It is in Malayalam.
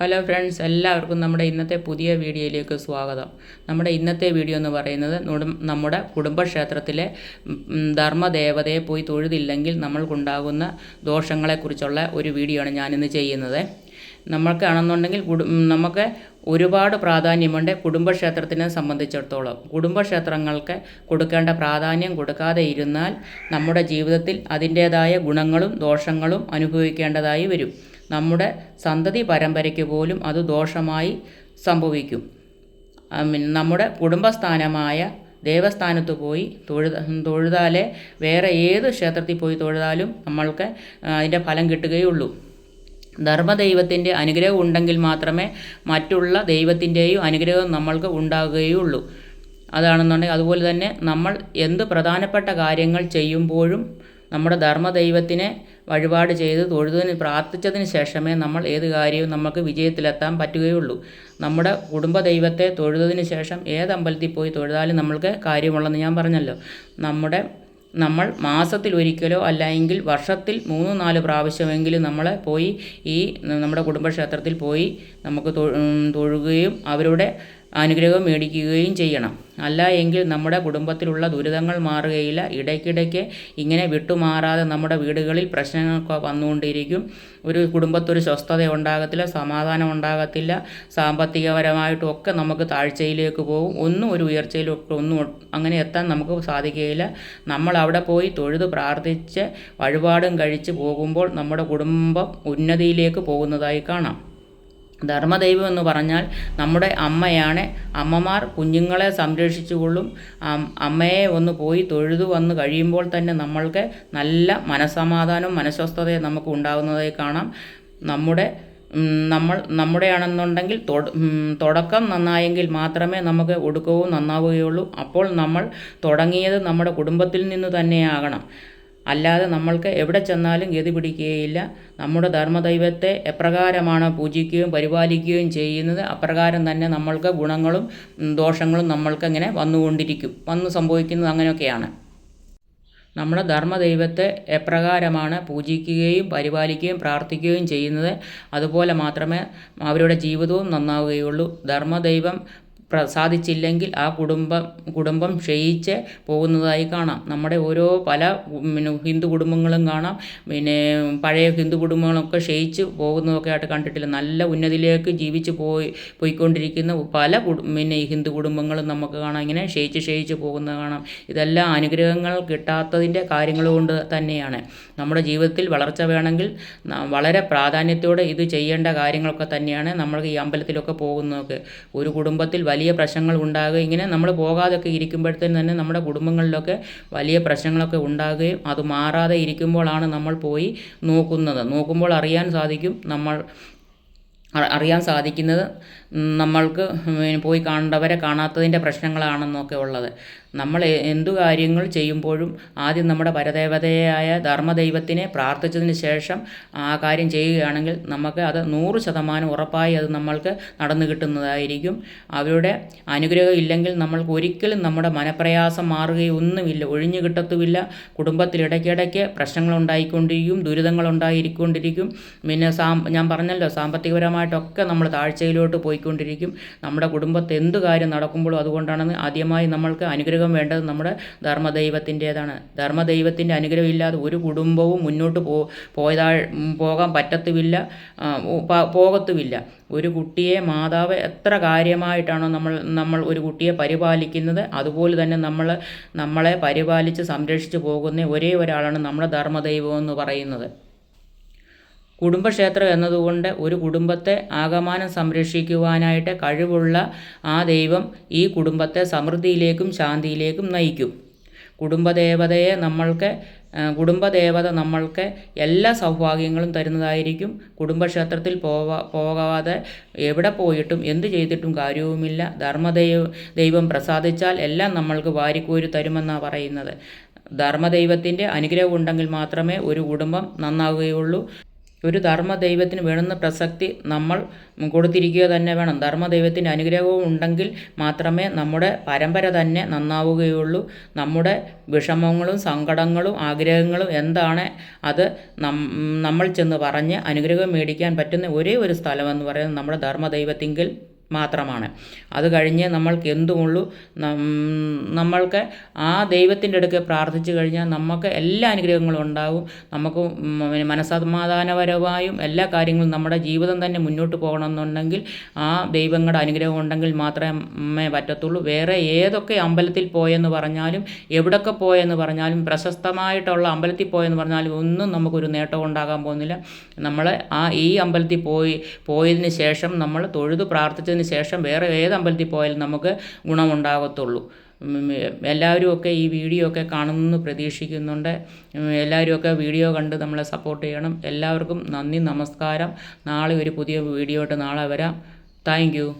ഹലോ ഫ്രണ്ട്സ് എല്ലാവർക്കും നമ്മുടെ ഇന്നത്തെ പുതിയ വീഡിയോയിലേക്ക് സ്വാഗതം. നമ്മുടെ ഇന്നത്തെ വീഡിയോ എന്ന് പറയുന്നത് നമ്മുടെ കുടുംബക്ഷേത്രത്തിലെ ധർമ്മദേവതയെ പോയി തൊഴുതില്ലെങ്കിൽ നമ്മൾക്കുണ്ടാകുന്ന ദോഷങ്ങളെക്കുറിച്ചുള്ള ഒരു വീഡിയോ ആണ് ഞാനിന്ന് ചെയ്യുന്നത്. നമ്മൾക്കാണെന്നുണ്ടെങ്കിൽ നമുക്ക് ഒരുപാട് പ്രാധാന്യമുണ്ട് കുടുംബക്ഷേത്രത്തിനെ സംബന്ധിച്ചിടത്തോളം. കുടുംബക്ഷേത്രങ്ങൾക്ക് കൊടുക്കേണ്ട പ്രാധാന്യം കൊടുക്കാതെ ഇരുന്നാൽ നമ്മുടെ ജീവിതത്തിൽ അതിന്റേതായ ഗുണങ്ങളും ദോഷങ്ങളും അനുഭവിക്കേണ്ടതായി വരും. നമ്മുടെ സന്തതി പരമ്പരയ്ക്ക് പോലും അത് ദോഷമായി സംഭവിക്കും. നമ്മുടെ കുടുംബസ്ഥാനമായ ദേവസ്ഥാനത്ത് പോയി തൊഴുത തൊഴുതാലേ വേറെ ഏത് ക്ഷേത്രത്തിൽ പോയി തൊഴുതാലും നമ്മൾക്ക് അതിന്റെ ഫലം കിട്ടുകയുള്ളൂ. ധർമ്മദൈവത്തിന്റെ അനുഗ്രഹം ഉണ്ടെങ്കിൽ മാത്രമേ മറ്റുള്ള ദൈവത്തിന്റെയും അനുഗ്രഹം നമ്മൾക്ക് ഉണ്ടാകുകയുള്ളൂ. അതാണെന്നുണ്ടെങ്കിൽ അതുപോലെ തന്നെ നമ്മൾ എന്ത് പ്രധാനപ്പെട്ട കാര്യങ്ങൾ ചെയ്യുമ്പോഴും നമ്മുടെ ധർമ്മദൈവത്തിനെ വഴിപാട് ചെയ്ത് തൊഴുതിന് പ്രാർത്ഥിച്ചതിന് ശേഷമേ നമ്മൾ ഏത് കാര്യവും നമുക്ക് വിജയത്തിലെത്താൻ പറ്റുകയുള്ളൂ. നമ്മുടെ കുടുംബ ദൈവത്തെ തൊഴുതതിന് ശേഷം ഏത് അമ്പലത്തിൽ പോയി തൊഴുതാലും നമ്മൾക്ക് കാര്യമുള്ളെന്ന് ഞാൻ പറഞ്ഞല്ലോ. നമ്മുടെ നമ്മൾ മാസത്തിൽ ഒരിക്കലോ അല്ലെങ്കിൽ വർഷത്തിൽ മൂന്ന് നാല് പ്രാവശ്യമെങ്കിലും നമ്മൾ പോയി ഈ നമ്മുടെ കുടുംബക്ഷേത്രത്തിൽ പോയി നമുക്ക് തൊഴുകയും അവരുടെ അനുഗ്രഹം മേടിക്കുകയും ചെയ്യണം. അല്ല എങ്കിൽ നമ്മുടെ കുടുംബത്തിലുള്ള ദുരിതങ്ങൾ മാറുകയില്ല. ഇടയ്ക്കിടയ്ക്ക് ഇങ്ങനെ വിട്ടുമാറാതെ നമ്മുടെ വീടുകളിൽ പ്രശ്നങ്ങളൊക്കെ വന്നുകൊണ്ടിരിക്കും. ഒരു കുടുംബത്തൊരു സ്വസ്ഥത ഉണ്ടാകത്തില്ല സമാധാനം ഉണ്ടാകത്തില്ല. സാമ്പത്തികപരമായിട്ടും ഒക്കെ നമുക്ക് താഴ്ചയിലേക്ക് പോകും. ഒന്നും ഒരു ഉയർച്ചയിലൊക്കെ ഒന്നും അങ്ങനെ എത്താൻ നമുക്ക് സാധിക്കുകയില്ല. നമ്മൾ അവിടെ പോയി തൊഴുത് പ്രാർത്ഥിച്ച് വഴിപാടും കഴിച്ച് പോകുമ്പോൾ നമ്മുടെ കുടുംബം ഉന്നതിയിലേക്ക് പോകുന്നതായി കാണാം. ധർമ്മദൈവം എന്ന് പറഞ്ഞാൽ നമ്മുടെ അമ്മയാണ്. അമ്മമാർ കുഞ്ഞുങ്ങളെ സംരക്ഷിച്ചുകൊള്ളും. അമ്മയെ ഒന്ന് പോയി തൊഴുതു വന്ന് കഴിയുമ്പോൾ തന്നെ നമ്മൾക്ക് നല്ല മനസ്സമാധാനവും മനസ്വസ്ഥതയും നമുക്ക് ഉണ്ടാകുന്നതായി കാണാം. നമ്മുടെ നമ്മൾ നമ്മുടെയാണെന്നുണ്ടെങ്കിൽ തൊട- തുടക്കം നന്നായെങ്കിൽ മാത്രമേ നമുക്ക് ഒടുക്കവും നന്നാവുകയുള്ളൂ. അപ്പോൾ നമ്മൾ തുടങ്ങിയത് നമ്മുടെ കുടുംബത്തിൽ നിന്ന് തന്നെയാകണം. അല്ലാതെ നമ്മൾക്ക് എവിടെ ചെന്നാലും ഗതി പിടിക്കുകയില്ല. നമ്മുടെ ധർമ്മദൈവത്തെ എപ്രകാരമാണ് പൂജിക്കുകയും പരിപാലിക്കുകയും ചെയ്യുന്നത് അപ്രകാരം തന്നെ നമ്മൾക്ക് ഗുണങ്ങളും ദോഷങ്ങളും നമ്മൾക്ക് അങ്ങനെ വന്നുകൊണ്ടിരിക്കും. വന്ന് സംഭവിക്കുന്നത് അങ്ങനെയൊക്കെയാണ്. നമ്മുടെ ധർമ്മദൈവത്തെ എപ്രകാരമാണ് പൂജിക്കുകയും പരിപാലിക്കുകയും പ്രാർത്ഥിക്കുകയും ചെയ്യുന്നത്. അതുപോലെ മാത്രമേ അവരുടെ ജീവിതവും നന്നാവുകയുള്ളൂ. ധർമ്മദൈവം പ്രസാദിച്ചില്ലെങ്കിൽ ആ കുടുംബം കുടുംബം ക്ഷയിച്ച് പോകുന്നതായി കാണാം. നമ്മുടെ ഓരോ പല പിന്നെ ഹിന്ദു കുടുംബങ്ങളും കാണാം. പിന്നെ പഴയ ഹിന്ദു കുടുംബങ്ങളൊക്കെ ക്ഷയിച്ച് പോകുന്നതൊക്കെ ആയിട്ട് കണ്ടിട്ടില്ല. നല്ല ഉന്നതിയിലേക്ക് ജീവിച്ച് പോയി പോയിക്കൊണ്ടിരിക്കുന്ന പല പിന്നെ ഹിന്ദു കുടുംബങ്ങളും നമുക്ക് കാണാം. ഇങ്ങനെ ക്ഷയിച്ച് ക്ഷയിച്ച് പോകുന്നത് കാണാം. ഇതെല്ലാം അനുഗ്രഹങ്ങൾ കിട്ടാത്തതിന്റെ കാര്യങ്ങൾ കൊണ്ട് തന്നെയാണ്. നമ്മുടെ ജീവിതത്തിൽ വളർച്ച വേണമെങ്കിൽ വളരെ പ്രാധാന്യത്തോടെ ഇത് ചെയ്യേണ്ട കാര്യങ്ങളൊക്കെ തന്നെയാണ് നമ്മൾ ഈ അമ്പലത്തിലൊക്കെ പോകുന്നതൊക്കെ. ഒരു കുടുംബത്തിൽ വലിയ പ്രശ്നങ്ങൾ ഉണ്ടാകുക ഇങ്ങനെ നമ്മൾ പോകാതൊക്കെ ഇരിക്കുമ്പോഴത്തേന് തന്നെ നമ്മുടെ കുടുംബങ്ങളിലൊക്കെ വലിയ പ്രശ്നങ്ങളൊക്കെ ഉണ്ടാകുകയും അത് മാറാതെ ഇരിക്കുമ്പോഴാണ് നമ്മൾ പോയി നോക്കുന്നത്. നോക്കുമ്പോൾ അറിയാൻ സാധിക്കും നമ്മൾ അറിയാൻ സാധിക്കുന്നത് നമ്മൾക്ക് പോയി കാണേണ്ടവരെ കാണാത്തതിന്റെ പ്രശ്നങ്ങളാണെന്നൊക്കെ ഉള്ളത്. നമ്മൾ എന്തു കാര്യങ്ങൾ ചെയ്യുമ്പോഴും ആദ്യം നമ്മുടെ പരദേവതയായ ധർമ്മദൈവത്തിനെ പ്രാർത്ഥിച്ചതിന് ശേഷം ആ കാര്യം ചെയ്യുകയാണെങ്കിൽ നമുക്ക് അത് നൂറ് ശതമാനം ഉറപ്പായി അത് നമ്മൾക്ക് നടന്നു കിട്ടുന്നതായിരിക്കും. അവരുടെ അനുഗ്രഹം ഇല്ലെങ്കിൽ നമ്മൾക്ക് ഒരിക്കലും നമ്മുടെ മനപ്രയാസം മാറുകയൊന്നുമില്ല ഒഴിഞ്ഞു കിട്ടത്തുമില്ല. കുടുംബത്തിൽ ഇടയ്ക്കിടയ്ക്ക് പ്രശ്നങ്ങളുണ്ടായിക്കൊണ്ടിരിക്കും ദുരിതങ്ങളുണ്ടായിരിക്കൊണ്ടിരിക്കും പിന്നെ സാ ഞാൻ പറഞ്ഞല്ലോ സാമ്പത്തികപരമായിട്ടൊക്കെ നമ്മൾ താഴ്ചയിലോട്ട് പോയിക്കൊണ്ടിരിക്കും. നമ്മുടെ കുടുംബത്ത് എന്ത് കാര്യം നടക്കുമ്പോഴും അതുകൊണ്ടാണെന്ന് ആദ്യമായി നമ്മൾക്ക് അനുഗ്രഹം വേണ്ടത് നമ്മുടെ ധർമ്മദൈവത്തിന്റേതാണ്. ധർമ്മദൈവത്തിന്റെ അനുഗ്രഹം ഇല്ലാതെ ഒരു കുടുംബവും മുന്നോട്ട് പോ പോയതാ പോകാൻ പറ്റത്തുമില്ല പോകത്തുമില്ല. ഒരു കുട്ടിയെ മാതാവ് എത്ര കാര്യമായിട്ടാണോ നമ്മൾ നമ്മൾ ഒരു കുട്ടിയെ പരിപാലിക്കുന്നത് അതുപോലെ തന്നെ നമ്മൾ നമ്മളെ പരിപാലിച്ച് സംരക്ഷിച്ച് പോകുന്ന ഒരേ ഒരാളാണ് നമ്മുടെ ധർമ്മദൈവം എന്ന് പറയുന്നത്. കുടുംബക്ഷേത്രം എന്നതുകൊണ്ട് ഒരു കുടുംബത്തെ ആകമാനം സംരക്ഷിക്കുവാനായിട്ട് കഴിവുള്ള ആ ദൈവം ഈ കുടുംബത്തെ സമൃദ്ധിയിലേക്കും ശാന്തിയിലേക്കും നയിക്കും. കുടുംബദേവതയെ നമ്മൾക്ക് കുടുംബദേവത നമ്മൾക്ക് എല്ലാ സൗഭാഗ്യങ്ങളും തരുന്നതായിരിക്കും. കുടുംബക്ഷേത്രത്തിൽ പോവാ പോകാതെ എവിടെ പോയിട്ടും എന്ത് ചെയ്തിട്ടും കാര്യവുമില്ല. ധർമ്മദൈവ ദൈവം പ്രസാദിച്ചാൽ എല്ലാം നമ്മൾക്ക് വാരിക്കോരി തരുമെന്നാണ് പറയുന്നത്. ധർമ്മദൈവത്തിന്റെ അനുഗ്രഹം ഉണ്ടെങ്കിൽ മാത്രമേ ഒരു കുടുംബം നന്നാവുകയുള്ളൂ. ഒരു ധർമ്മ ദൈവത്തിന് വേണ്ടുന്ന പ്രസക്തി നമ്മൾ കൊടുത്തിരിക്കുക തന്നെ വേണം. ധർമ്മ ദൈവത്തിന്റെ അനുഗ്രഹവും ഉണ്ടെങ്കിൽ മാത്രമേ നമ്മുടെ പരമ്പര തന്നെ നന്നാവുകയുള്ളൂ. നമ്മുടെ വിഷമങ്ങളും സങ്കടങ്ങളും ആഗ്രഹങ്ങളും എന്താണ് അത് നമ്മൾ ചെന്ന് പറഞ്ഞ് അനുഗ്രഹം മേടിക്കാൻ പറ്റുന്ന ഒരേ ഒരു സ്ഥലമെന്ന് പറയുന്നത് നമ്മുടെ ധർമ്മ ദൈവത്തിങ്കിൽ മാത്രമാണ്. അത് കഴിഞ്ഞ് നമ്മൾക്ക് എന്തുമുള്ളൂ നമ്മൾക്ക് ആ ദൈവത്തിന്റെ അടുക്കെ പ്രാർത്ഥിച്ചു കഴിഞ്ഞാൽ നമുക്ക് എല്ലാ അനുഗ്രഹങ്ങളും ഉണ്ടാവും നമുക്ക് മനസ്സമാധാനപരമായും എല്ലാ കാര്യങ്ങളും നമ്മുടെ ജീവിതം തന്നെ മുന്നോട്ട് പോകണമെന്നുണ്ടെങ്കിൽ ആ ദൈവങ്ങളുടെ അനുഗ്രഹം ഉണ്ടെങ്കിൽ മാത്രമേ പറ്റത്തുള്ളൂ. വേറെ ഏതൊക്കെ അമ്പലത്തിൽ പോയെന്ന് പറഞ്ഞാലും എവിടൊക്കെ പോയെന്ന് പറഞ്ഞാലും പ്രശസ്തമായിട്ടുള്ള അമ്പലത്തിൽ പോയെന്ന് പറഞ്ഞാലും ഒന്നും നമുക്കൊരു നേട്ടം ഉണ്ടാകാൻ പോകുന്നില്ല. നമ്മൾ ആ ഈ അമ്പലത്തിൽ പോയി പോയതിന് ശേഷം നമ്മൾ തൊഴുത് പ്രാർത്ഥിച്ചതിന് ശേഷം വേറെ ഏത് അമ്പലത്തിൽ പോയാലും നമുക്ക് ഗുണമുണ്ടാകത്തുള്ളൂ. എല്ലാവരും ഒക്കെ ഈ വീഡിയോ ഒക്കെ കാണുമെന്ന് പ്രതീക്ഷിക്കുന്നുണ്ട്. എല്ലാവരും ഒക്കെ വീഡിയോ കണ്ട് നമ്മളെ സപ്പോർട്ട് ചെയ്യണം. എല്ലാവർക്കും നന്ദി നമസ്കാരം. നാളെ ഒരു പുതിയ വീഡിയോ ആയിട്ട് നാളെ വരാം. താങ്ക്